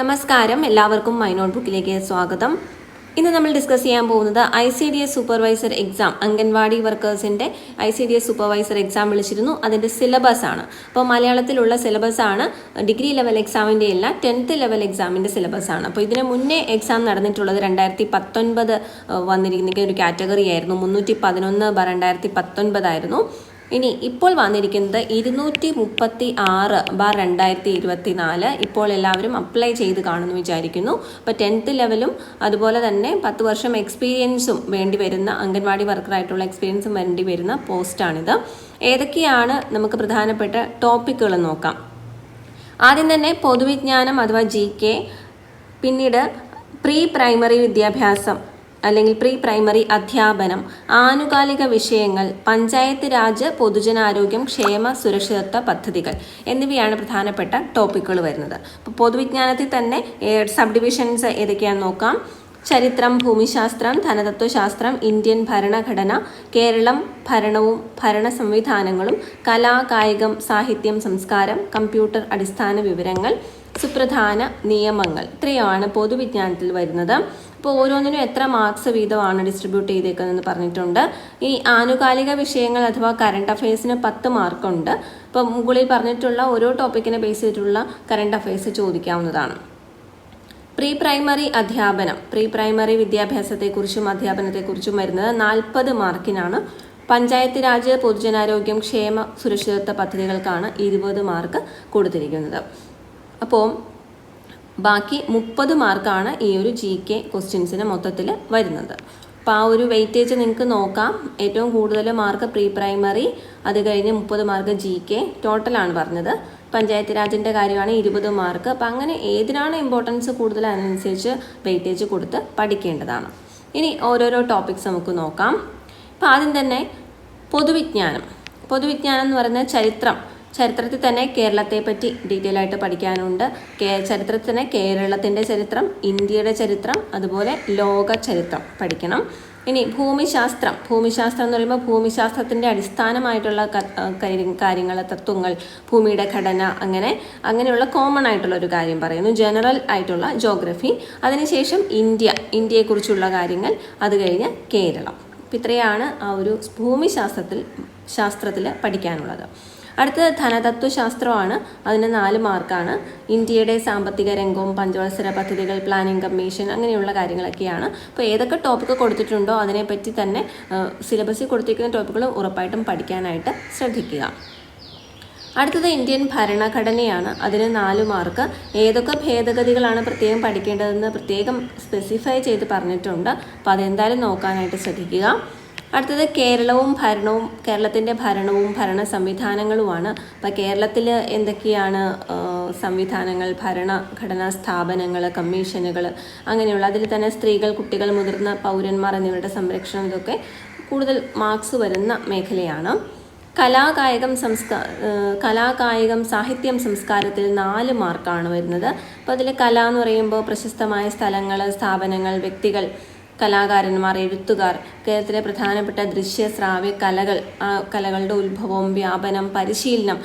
നമസ്കാരം. എല്ലാവർക്കും my not ബുക്കിലേക്ക് സ്വാഗതം. ഇന്ന് നമ്മൾ ഡിസ്കസ് ചെയ്യാൻ പോകുന്നത് I C D S supervisor exam anganwadi വർക്കേഴ്സിന്റെ I C D S supervisor exam വിളിച്ചിരുന്നു. അതിന്റെ സിലബസ് ആണ്. അപ്പോൾ മലയാളത്തിലുള്ള സിലബസ് ആണ്. ഡിഗ്രി ലെവൽ എക്സാമിന്റെ അല്ല ടെൻത്ത് ലെവൽ എക്സാമിന്റെ സിലബസ് ആണ്. അപ്പോൾ ഇതിന് മുന്നേ എക്സാം നടന്നിട്ടുള്ളത് രണ്ടായിരത്തി പത്തൊൻപത് വന്നിരിക്കുന്ന ഒരു കാറ്റഗറി ആയിരുന്നു. മുന്നൂറ്റി പതിനൊന്ന് രണ്ടായിരത്തി പത്തൊൻപതായിരുന്നു ഇനി ഇപ്പോൾ വന്നിരിക്കുന്നത് ഇരുന്നൂറ്റി മുപ്പത്തി ആറ് ബാർ രണ്ടായിരത്തി ഇരുപത്തി നാല് ഇപ്പോൾ എല്ലാവരും അപ്ലൈ ചെയ്ത് കാണുമെന്ന് വിചാരിക്കുന്നു. അപ്പോൾ ടെൻത്ത് ലെവലും അതുപോലെ തന്നെ പത്ത് വർഷം എക്സ്പീരിയൻസും വേണ്ടി വരുന്ന അംഗൻവാടി വർക്കറായിട്ടുള്ള എക്സ്പീരിയൻസും വേണ്ടി വരുന്ന പോസ്റ്റാണിത് ഏതൊക്കെയാണ് നമുക്ക് പ്രധാനപ്പെട്ട ടോപ്പിക്കുകൾ നോക്കാം. ആദ്യം തന്നെ പൊതുവിജ്ഞാനം അഥവാ ജി പിന്നീട് പ്രീ പ്രൈമറി വിദ്യാഭ്യാസം. അല്ലെങ്കിൽ പ്രീ പ്രൈമറി അധ്യാപനം ആനുകാലിക വിഷയങ്ങൾ പഞ്ചായത്ത് രാജ് പൊതുജനാരോഗ്യം ക്ഷേമ സുരക്ഷിതത്വ പദ്ധതികൾ എന്നിവയാണ് പ്രധാനപ്പെട്ട ടോപ്പിക്കുകൾ വരുന്നത്. അപ്പോൾ പൊതുവിജ്ഞാനത്തിൽ തന്നെ സബ് ഡിവിഷൻസ് ഏതൊക്കെയാണെന്ന് നോക്കാം. ചരിത്രം ഭൂമിശാസ്ത്രം ധനതത്വശാസ്ത്രം ഇന്ത്യൻ ഭരണഘടന കേരളം ഭരണവും ഭരണ സംവിധാനങ്ങളും കലാ കായികം സാഹിത്യം സംസ്കാരം കമ്പ്യൂട്ടർ അടിസ്ഥാന വിവരങ്ങൾ സുപ്രധാന നിയമങ്ങൾ. ഇത്രയാണ് പൊതുവിജ്ഞാനത്തിൽ വരുന്നത്. അപ്പോൾ ഓരോന്നിനും എത്ര മാർക്സ് വീതമാണ് ഡിസ്ട്രിബ്യൂട്ട് ചെയ്തേക്കുന്നതെന്ന് പറഞ്ഞിട്ടുണ്ട്. ഈ ആനുകാലിക വിഷയങ്ങൾ അഥവാ കറണ്ട് അഫയേഴ്സിന് പത്ത് മാർക്കുണ്ട് അപ്പോൾ മുകളിൽ പറഞ്ഞിട്ടുള്ള ഓരോ ടോപ്പിക്കിനെ ബേസ് ചെയ്തിട്ടുള്ള കറണ്ട് അഫയേഴ്സ് ചോദിക്കാവുന്നതാണ്. പ്രീ പ്രൈമറി അധ്യാപനം. പ്രീ പ്രൈമറി വിദ്യാഭ്യാസത്തെക്കുറിച്ചും അധ്യാപനത്തെക്കുറിച്ചും വരുന്നത് നാൽപ്പത് മാർക്കിനാണ് പഞ്ചായത്ത് രാജ് പൊതുജനാരോഗ്യം ക്ഷേമ സുരക്ഷിതത്വ പദ്ധതികൾക്കാണ് ഇരുപത് മാർക്ക് കൊടുത്തിരിക്കുന്നത്. അപ്പോൾ ബാക്കി മുപ്പത് മാർക്കാണ് ഈ ഒരു ജി കെ ക്വസ്റ്റ്യൻസിന് മൊത്തത്തിൽ വരുന്നത്. അപ്പോൾ ആ ഒരു വെയിറ്റേജ് നിങ്ങൾക്ക് നോക്കാം. ഏറ്റവും കൂടുതൽ മാർക്ക് പ്രീ പ്രൈമറി അത് കഴിഞ്ഞ് മുപ്പത് മാർക്ക് ജി കെ ടോട്ടലാണ് പറഞ്ഞത്. പഞ്ചായത്ത് രാജിന്റെ കാര്യമാണ് ഇരുപത് മാർക്ക് അപ്പം അങ്ങനെ ഏതിനാണ് ഇമ്പോർട്ടൻസ് കൂടുതൽ അതിനനുസരിച്ച് വെയിറ്റേജ് കൊടുത്ത് പഠിക്കേണ്ടതാണ്. ഇനി ഓരോരോ ടോപ്പിക്സ് നമുക്ക് നോക്കാം. അപ്പോൾ ആദ്യം തന്നെ പൊതുവിജ്ഞാനം. പൊതുവിജ്ഞാനം എന്ന് പറയുന്നത് ചരിത്രം. ചരിത്രത്തിൽ തന്നെ കേരളത്തെ പറ്റി ഡീറ്റെയിൽ ആയിട്ട് പഠിക്കാനുണ്ട്. ചരിത്രത്തിൽ തന്നെ കേരളത്തിന്റെ ചരിത്രം ഇന്ത്യയുടെ ചരിത്രം അതുപോലെ ലോക ചരിത്രം പഠിക്കണം. ഇനി ഭൂമിശാസ്ത്രം. ഭൂമിശാസ്ത്രം എന്ന് പറയുമ്പോൾ ഭൂമിശാസ്ത്രത്തിന്റെ അടിസ്ഥാനമായിട്ടുള്ള കാര്യങ്ങൾ തത്വങ്ങൾ ഭൂമിയുടെ ഘടന അങ്ങനെ അങ്ങനെയുള്ള കോമൺ ആയിട്ടുള്ള ഒരു കാര്യം പറയുന്നു. ജനറൽ ആയിട്ടുള്ള ജോഗ്രഫി അതിനുശേഷം ഇന്ത്യ ഇന്ത്യയെക്കുറിച്ചുള്ള കാര്യങ്ങൾ. അത് കഴിഞ്ഞ് കേരളം. ഇത്രയാണ് ആ ഒരു ഭൂമിശാസ്ത്രത്തിൽ ശാസ്ത്രത്തിൽ പഠിക്കാനുള്ളത്. അടുത്തത് ധനതത്വശാസ്ത്രമാണ്. അതിന് നാല് മാർക്കാണ്. ഇന്ത്യയുടെ സാമ്പത്തിക രംഗവും പഞ്ചവത്സര പദ്ധതികൾ പ്ലാനിംഗ് കമ്മീഷൻ അങ്ങനെയുള്ള കാര്യങ്ങളൊക്കെയാണ്. അപ്പോൾ ഏതൊക്കെ ടോപ്പിക്ക് കൊടുത്തിട്ടുണ്ടോ അതിനെപ്പറ്റി തന്നെ സിലബസിൽ കൊടുത്തിരിക്കുന്ന ടോപ്പിക്കുകൾ ഉറപ്പായിട്ടും പഠിക്കാനായിട്ട് ശ്രദ്ധിക്കുക. അടുത്തത് ഇന്ത്യൻ ഭരണഘടനയാണ്. അതിന് നാല് മാർക്ക്. ഏതൊക്കെ ഭേദഗതികളാണ് പ്രത്യേകം പഠിക്കേണ്ടതെന്ന് പ്രത്യേകം സ്പെസിഫൈ ചെയ്ത് പറഞ്ഞിട്ടുണ്ട്. അപ്പോൾ അതെന്തായാലും നോക്കാനായിട്ട് ശ്രദ്ധിക്കുക. അടുത്തത് കേരളവും ഭരണവും കേരളത്തിന്റെ ഭരണവും ഭരണ സംവിധാനങ്ങളുമാണ്. അപ്പോൾ കേരളത്തിൽ എന്തൊക്കെയാണ് സംവിധാനങ്ങൾ ഭരണഘടനാ സ്ഥാപനങ്ങൾ കമ്മീഷനുകൾ അങ്ങനെയുള്ള അതിൽ തന്നെ സ്ത്രീകൾ കുട്ടികൾ മുതിർന്ന പൗരന്മാർ എന്നിവരുടെ സംരക്ഷണം ഇതൊക്കെ കൂടുതൽ മാർക്സ് വരുന്ന മേഖലയാണ്. കലാകായികം സംസ്കാ കലാകായികം സാഹിത്യം സംസ്കാരത്തിൽ നാല് മാർക്കാണ് വരുന്നത്. അപ്പോൾ അതിൽ കല എന്ന് പറയുമ്പോൾ പ്രശസ്തമായ സ്ഥലങ്ങൾ സ്ഥാപനങ്ങൾ വ്യക്തികൾ കലാകാരന്മാർ എഴുത്തുകാർ കേരളത്തിലെ പ്രധാനപ്പെട്ട ദൃശ്യ ശ്രാവ്യ കലകൾ കലകളുടെ ഉത്ഭവം വ്യാപനം പരിശീലനം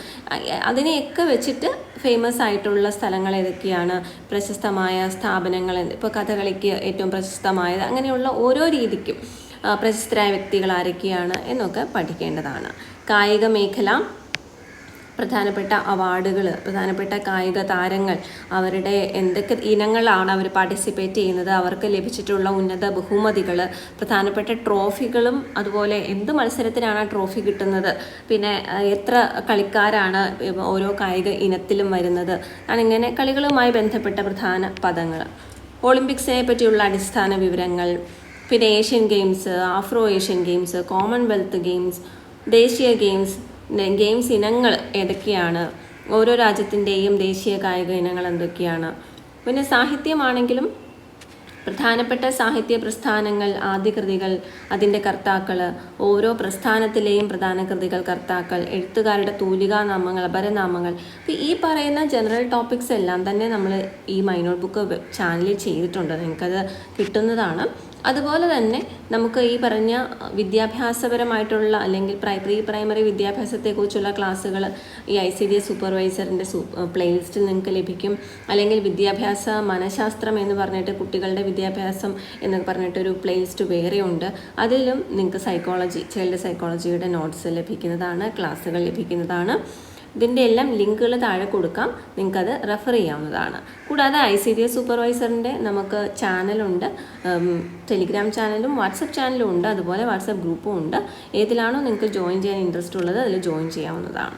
അതിനെയൊക്കെ വെച്ചിട്ട് ഫേമസ് ആയിട്ടുള്ള സ്ഥലങ്ങൾ ഏതൊക്കെയാണ്? പ്രശസ്തമായ സ്ഥാപനങ്ങൾ ഇപ്പോൾ കഥകളിക്ക് ഏറ്റവും പ്രശസ്തമായത് അങ്ങനെയുള്ള ഓരോ രീതിക്കും പ്രശസ്തരായ വ്യക്തികൾ ആരൊക്കെയാണ് എന്നൊക്കെ പഠിക്കേണ്ടതാണ്. കായിക മേഖല പ്രധാനപ്പെട്ട അവാർഡുകൾ പ്രധാനപ്പെട്ട കായിക താരങ്ങൾ അവരുടെ എന്തൊക്കെ ഇനങ്ങളാണ് അവർ പാർട്ടിസിപ്പേറ്റ് ചെയ്യുന്നത് അവർക്ക് ലഭിച്ചിട്ടുള്ള ഉന്നത ബഹുമതികൾ പ്രധാനപ്പെട്ട ട്രോഫികളും അതുപോലെ എന്ത് മത്സരത്തിനാണ് ട്രോഫി കിട്ടുന്നത് പിന്നെ എത്ര കളിക്കാരാണ് ഓരോ കായിക ഇനത്തിലും വരുന്നത് അങ്ങനെ കളികളുമായി ബന്ധപ്പെട്ട പ്രധാന പദങ്ങൾ. ഒളിമ്പിക്സിനെ പറ്റിയുള്ള അടിസ്ഥാന വിവരങ്ങൾ പിന്നെ Asian games Afro Asian games Commonwealth games ദേശീയ ഗെയിംസ് ഗെയിംസ് ഇനങ്ങൾ ഏതൊക്കെയാണ്? ഓരോ രാജ്യത്തിന്റെയും ദേശീയ കായിക ഇനങ്ങൾ എന്തൊക്കെയാണ്? പിന്നെ സാഹിത്യമാണെങ്കിലും പ്രധാനപ്പെട്ട സാഹിത്യ പ്രസ്ഥാനങ്ങൾ ആദ്യകൃതികൾ അതിന്റെ കർത്താക്കൾ ഓരോ പ്രസ്ഥാനത്തിലെയും പ്രധാന കൃതികൾ കർത്താക്കൾ എഴുത്തുകാരുടെ തൂലികാനാമങ്ങൾ അപരനാമങ്ങൾ. അപ്പോൾ ഈ പറയുന്ന ജനറൽ ടോപ്പിക്സ് എല്ലാം തന്നെ നമ്മൾ ഈ മൈനോട്ട് ബുക്ക് ചാനലിൽ ചെയ്തിട്ടുണ്ട്. നിങ്ങൾക്കത് കിട്ടുന്നതാണ്. അതുപോലെ തന്നെ നമുക്ക് ഈ പറഞ്ഞ വിദ്യാഭ്യാസപരമായിട്ടുള്ള അല്ലെങ്കിൽ പ്രൈ പ്രീ പ്രൈമറി വിദ്യാഭ്യാസത്തെക്കുറിച്ചുള്ള ക്ലാസ്സുകൾ ഈ ഐ സി ഡി എസ് സൂപ്പർവൈസറിന്റെ സൂ പ്ലേലിസ്റ്റിൽ നിങ്ങൾക്ക് ലഭിക്കും. അല്ലെങ്കിൽ വിദ്യാഭ്യാസ മനഃശാസ്ത്രം എന്ന് പറഞ്ഞിട്ട് കുട്ടികളുടെ വിദ്യാഭ്യാസം എന്ന് പറഞ്ഞിട്ടൊരു പ്ലേലിസ്റ്റ് ഉണ്ട്. അതിലും നിങ്ങൾക്ക് സൈക്കോളജി ചൈൽഡ് സൈക്കോളജിയുടെ നോട്ട്സ് ലഭിക്കുന്നതാണ് ക്ലാസ്സുകൾ ലഭിക്കുന്നതാണ്. ഇതിന്റെ എല്ലാം ലിങ്കുകൾ താഴെ കൊടുക്കാം. നിങ്ങൾക്കത് റെഫർ ചെയ്യാവുന്നതാണ്. കൂടാതെ ഐ സി ഡി എസ് സൂപ്പർവൈസറിന്റെ നമുക്ക് ചാനലുണ്ട്. ടെലിഗ്രാം ചാനലും വാട്സപ്പ് ചാനലും ഉണ്ട്. അതുപോലെ വാട്സപ്പ് ഗ്രൂപ്പും ഉണ്ട്. ഏതിലാണോ നിങ്ങൾക്ക് ജോയിൻ ചെയ്യാൻ ഇൻട്രസ്റ്റ് ഉള്ളത് അതിൽ ജോയിൻ ചെയ്യാവുന്നതാണ്.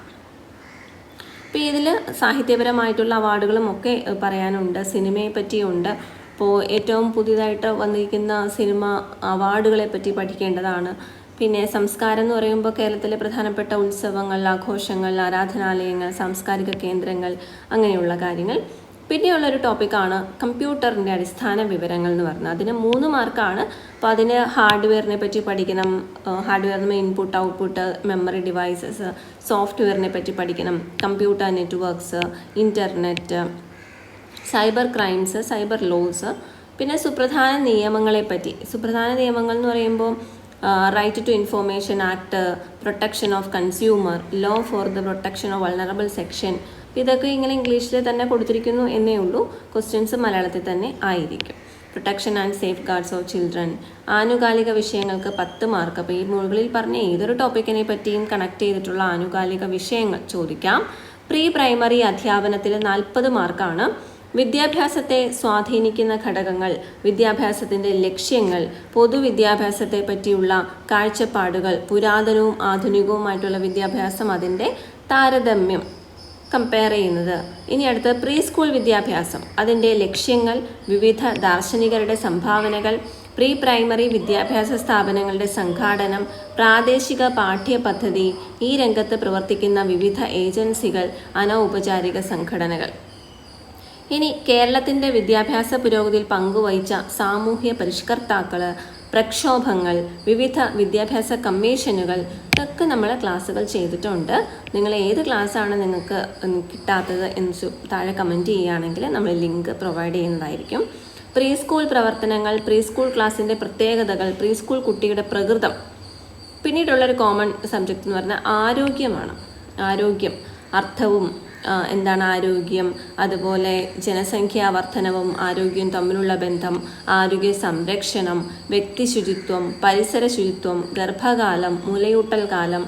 അപ്പോൾ ഇതിൽ സാഹിത്യപരമായിട്ടുള്ള അവാർഡുകളും ഒക്കെ പറയാനുണ്ട്. സിനിമയെ പറ്റിയുണ്ട്. ഇപ്പോൾ ഏറ്റവും പുതിയതായിട്ട് വന്നിരിക്കുന്ന സിനിമ അവാർഡുകളെ പറ്റി പഠിക്കേണ്ടതാണ്. പിന്നെ സംസ്കാരം എന്ന് പറയുമ്പോൾ കേരളത്തിലെ പ്രധാനപ്പെട്ട ഉത്സവങ്ങൾ ആഘോഷങ്ങൾ ആരാധനാലയങ്ങൾ സാംസ്കാരിക കേന്ദ്രങ്ങൾ അങ്ങനെയുള്ള കാര്യങ്ങൾ. പിന്നെയുള്ളൊരു ടോപ്പിക്കാണ് കമ്പ്യൂട്ടറിന്റെ അടിസ്ഥാന വിവരങ്ങൾ എന്ന് പറഞ്ഞാൽ അതിന് മൂന്ന് മാർക്കാണ് അപ്പോൾ അതിന് ഹാർഡ്വെയറിനെ പറ്റി പഠിക്കണം ഹാർഡ്വെയറിന് ഇൻപുട്ട് ഔട്ട്പുട്ട് മെമ്മറി ഡിവൈസസ് സോഫ്റ്റ്വെയറിനെ പറ്റി പഠിക്കണം computer networks internet cyber crimes cyber laws പിന്നെ സുപ്രധാന നിയമങ്ങളെ പറ്റി. സുപ്രധാന നിയമങ്ങൾ എന്ന് പറയുമ്പോൾ right to information act protection of consumer law for the protection of vulnerable section ഇതൊക്കെ ഇങ്ങനെ ഇംഗ്ലീഷിൽ തന്നെ കൊടുത്തിരിക്കുന്നു എന്നേ ഉള്ളൂ. ക്വസ്റ്റ്യൻസ് മലയാളത്തിൽ തന്നെ ആയിരിക്കും. Protection and safeguards of children ആനുകാലിക വിഷയങ്ങൾക്ക് പത്ത് മാർക്ക് അപ്പോൾ ഈ മുകളിൽ പറഞ്ഞ ഏതൊരു ടോപ്പിക്കിനെ പറ്റിയും കണക്ട് ചെയ്തിട്ടുള്ള ആനുകാലിക വിഷയങ്ങൾ ചോദിക്കാം. പ്രീ പ്രൈമറി അധ്യാപനത്തിൽ നാൽപ്പത് മാർക്കാണ് വിദ്യാഭ്യാസത്തെ സ്വാധീനിക്കുന്ന ഘടകങ്ങൾ വിദ്യാഭ്യാസത്തിന്റെ ലക്ഷ്യങ്ങൾ പൊതുവിദ്യാഭ്യാസത്തെ പറ്റിയുള്ള കാഴ്ചപ്പാടുകൾ പുരാതനവും ആധുനികവുമായിട്ടുള്ള വിദ്യാഭ്യാസം അതിന്റെ താരതമ്യം കമ്പയർ ചെയ്യുന്നത്. ഇനി അടുത്ത് പ്രീ സ്കൂൾ വിദ്യാഭ്യാസം. അതിന്റെ ലക്ഷ്യങ്ങൾ വിവിധ ദാർശനികരുടെ സംഭാവനകൾ പ്രീ പ്രൈമറി വിദ്യാഭ്യാസ സ്ഥാപനങ്ങളുടെ സംഘാടനം പ്രാദേശിക പാഠ്യപദ്ധതി ഈ രംഗത്ത് പ്രവർത്തിക്കുന്ന വിവിധ ഏജൻസികൾ അനൗപചാരിക സംഘടനകൾ. ഇനി കേരളത്തിന്റെ വിദ്യാഭ്യാസ പുരോഗതിയിൽ പങ്കുവഹിച്ച സാമൂഹ്യ പരിഷ്കർത്താക്കൾ പ്രക്ഷോഭങ്ങൾ വിവിധ വിദ്യാഭ്യാസ കമ്മീഷനുകൾ ഇതൊക്കെ നമ്മൾ ക്ലാസ്സുകൾ ചെയ്തിട്ടുണ്ട്. നിങ്ങൾ ഏത് ക്ലാസ്സാണ് നിങ്ങൾക്ക് കിട്ടാത്തത് എന്ന് താഴെ കമന്റ് ചെയ്യുകയാണെങ്കിൽ നമ്മൾ ലിങ്ക് പ്രൊവൈഡ് ചെയ്യുന്നതായിരിക്കും. പ്രീ സ്കൂൾ പ്രവർത്തനങ്ങൾ പ്രീ സ്കൂൾ ക്ലാസ്സിന്റെ പ്രത്യേകതകൾ പ്രീ സ്കൂൾ കുട്ടിയുടെ പ്രകൃതം. പിന്നീടുള്ളൊരു കോമൺ സബ്ജക്റ്റ് എന്ന് പറഞ്ഞാൽ ആരോഗ്യമാണ്. ആരോഗ്യം അർത്ഥവും എന്താണ് ആരോഗ്യം? അതുപോലെ ജനസംഖ്യാ വർധനവും ആരോഗ്യവും തമ്മിലുള്ള ബന്ധം ആരോഗ്യ സംരക്ഷണം വ്യക്തി ശുചിത്വം പരിസര ശുചിത്വം ഗർഭകാലം മുലയൂട്ടൽ കാലം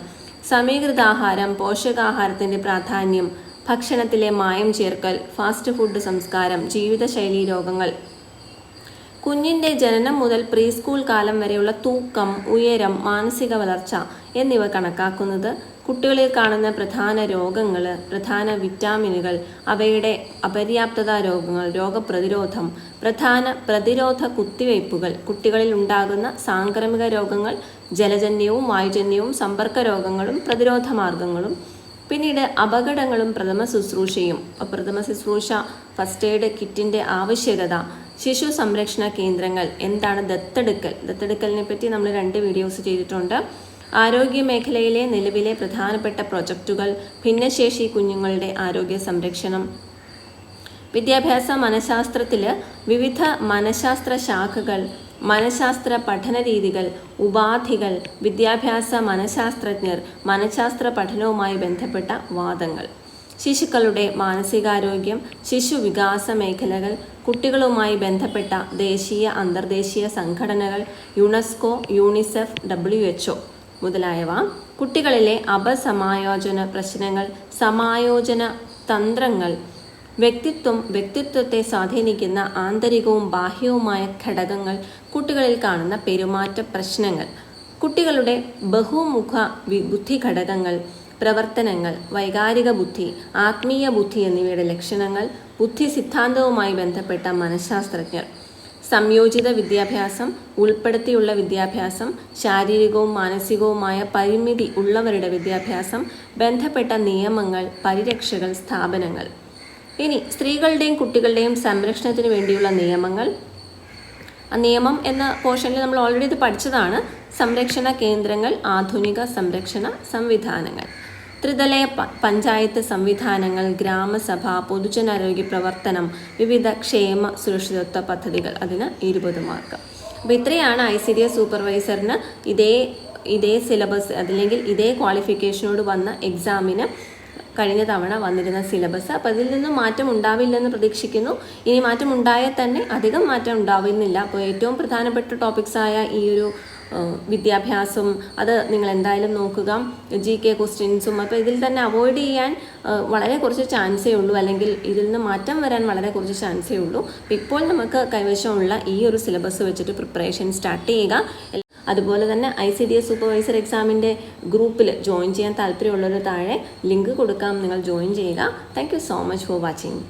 സമീകൃതാഹാരം പോഷകാഹാരത്തിന്റെ പ്രാധാന്യം ഭക്ഷണത്തിലെ മായം ചേർക്കൽ ഫാസ്റ്റ് ഫുഡ് സംസ്കാരം ജീവിതശൈലീ രോഗങ്ങൾ കുഞ്ഞിന്റെ ജനനം മുതൽ പ്രീ സ്കൂൾ കാലം വരെയുള്ള തൂക്കം ഉയരം മാനസിക വളർച്ച എന്നിവ കണക്കാക്കുന്നത് കുട്ടികളിൽ കാണുന്ന പ്രധാന രോഗങ്ങൾ പ്രധാന വിറ്റാമിനുകൾ അവയുടെ അപര്യാപ്തത രോഗങ്ങൾ രോഗപ്രതിരോധം പ്രധാന പ്രതിരോധ കുത്തിവയ്പ്പുകൾ കുട്ടികളിൽ ഉണ്ടാകുന്ന സാംക്രമിക രോഗങ്ങൾ ജലജന്യവും വായുജന്യവും സമ്പർക്ക രോഗങ്ങളും പ്രതിരോധ മാർഗങ്ങളും പിന്നീട് അപകടങ്ങളും പ്രഥമ ശുശ്രൂഷയും പ്രഥമ ശുശ്രൂഷ ഫസ്റ്റ് എയ്ഡ് കിറ്റിന്റെ ആവശ്യകത ശിശു സംരക്ഷണ കേന്ദ്രങ്ങൾ എന്താണ് ദത്തെടുക്കൽ? ദത്തെടുക്കലിനെ പറ്റി നമ്മൾ രണ്ട് വീഡിയോസ് ചെയ്തിട്ടുണ്ട്. ആരോഗ്യ മേഖലയിലെ നിലവിലെ പ്രധാനപ്പെട്ട പ്രൊജക്റ്റുകൾ ഭിന്നശേഷി കുഞ്ഞുങ്ങളുടെ ആരോഗ്യ സംരക്ഷണം വിദ്യാഭ്യാസ മനഃശാസ്ത്രത്തിൽ വിവിധ മനഃശാസ്ത്ര ശാഖകൾ മനഃശാസ്ത്ര പഠന രീതികൾ ഉപാധികൾ വിദ്യാഭ്യാസ മനഃശാസ്ത്രജ്ഞർ മനഃശാസ്ത്ര പഠനവുമായി ബന്ധപ്പെട്ട വാദങ്ങൾ. ശിശുക്കളുടെ മാനസികാരോഗ്യം ശിശു വികാസ മേഖലകൾ കുട്ടികളുമായി ബന്ധപ്പെട്ട ദേശീയ അന്തർദേശീയ സംഘടനകൾ യുണെസ്കോ യൂണിസെഫ് ഡബ്ല്യു എച്ച്ഒ മുതലായവ കുട്ടികളിലെ അപസമായോജന പ്രശ്നങ്ങൾ സമായോജന തന്ത്രങ്ങൾ വ്യക്തിത്വം വ്യക്തിത്വത്തെ സ്വാധീനിക്കുന്ന ആന്തരികവും ബാഹ്യവുമായ ഘടകങ്ങൾ കുട്ടികളിൽ കാണുന്ന പെരുമാറ്റ പ്രശ്നങ്ങൾ കുട്ടികളുടെ ബഹുമുഖ ബുദ്ധി ഘടകങ്ങൾ പ്രവർത്തനങ്ങൾ വൈകാരിക ബുദ്ധി ആത്മീയ ബുദ്ധി എന്നിവയുടെ ലക്ഷണങ്ങൾ ബുദ്ധി സിദ്ധാന്തവുമായി ബന്ധപ്പെട്ട മനഃശാസ്ത്രജ്ഞർ. സംയോജിത വിദ്യാഭ്യാസം ഉൾപ്പെടുത്തിയുള്ള വിദ്യാഭ്യാസം ശാരീരികവും മാനസികവുമായ പരിമിതി ഉള്ളവരുടെ വിദ്യാഭ്യാസം ബന്ധപ്പെട്ട നിയമങ്ങൾ പരിരക്ഷകൾ സ്ഥാപനങ്ങൾ. ഇനി സ്ത്രീകളുടെയും കുട്ടികളുടെയും സംരക്ഷണത്തിന് വേണ്ടിയുള്ള നിയമങ്ങൾ. നിയമം എന്ന പോർഷനിൽ നമ്മൾ ഓൾറെഡി ഇത് പഠിച്ചതാണ്. സംരക്ഷണ കേന്ദ്രങ്ങൾ ആധുനിക സംരക്ഷണ സംവിധാനങ്ങൾ. ത്രിതലയ പഞ്ചായത്ത് സംവിധാനങ്ങൾ ഗ്രാമസഭ പൊതുജനാരോഗ്യ പ്രവർത്തനം വിവിധ ക്ഷേമ സുരക്ഷിതത്വ പദ്ധതികൾ അതിന് ഇരുപത് മാർക്ക്. അപ്പോൾ ഇത്രയാണ് ഐ സി ഡി എസ് സൂപ്പർവൈസറിന് ഇതേ ഇതേ സിലബസ് അല്ലെങ്കിൽ ഇതേ ക്വാളിഫിക്കേഷനോട് വന്ന എക്സാമിന് കഴിഞ്ഞ തവണ വന്നിരുന്ന സിലബസ്. അപ്പോൾ അതിൽ നിന്നും മാറ്റം ഉണ്ടാവില്ലെന്ന് പ്രതീക്ഷിക്കുന്നു. ഇനി മാറ്റം ഉണ്ടായാൽ തന്നെ അധികം മാറ്റം ഉണ്ടാവുന്നില്ല. അപ്പോൾ ഏറ്റവും പ്രധാനപ്പെട്ട ടോപ്പിക്സായ ഈ ഒരു വിദ്യാഭ്യാസം അത് നിങ്ങൾ എന്തായാലും നോക്കുക ജി കെ ക്വസ്റ്റ്യൻസും അപ്പോൾ ഇതിൽ തന്നെ അവോയ്ഡ് ചെയ്യാൻ വളരെ കുറച്ച് ചാൻസേ ഉള്ളൂ. അല്ലെങ്കിൽ ഇതിൽ നിന്ന് മാറ്റം വരാൻ വളരെ കുറച്ച് ചാൻസേ ഉള്ളൂ. അപ്പോൾ ഇപ്പോൾ നമുക്ക് കൈവശമുള്ള ഈ ഒരു സിലബസ് വെച്ചിട്ട് പ്രിപ്പറേഷൻ സ്റ്റാർട്ട് ചെയ്യുക. അതുപോലെ തന്നെ I C D S supervisor എക്സാമിന്റെ ഗ്രൂപ്പിൽ ജോയിൻ ചെയ്യാൻ താല്പര്യമുള്ളവർ താഴെ ലിങ്ക് കൊടുക്കാം. നിങ്ങൾ ജോയിൻ ചെയ്യുക. Thank you so much for watching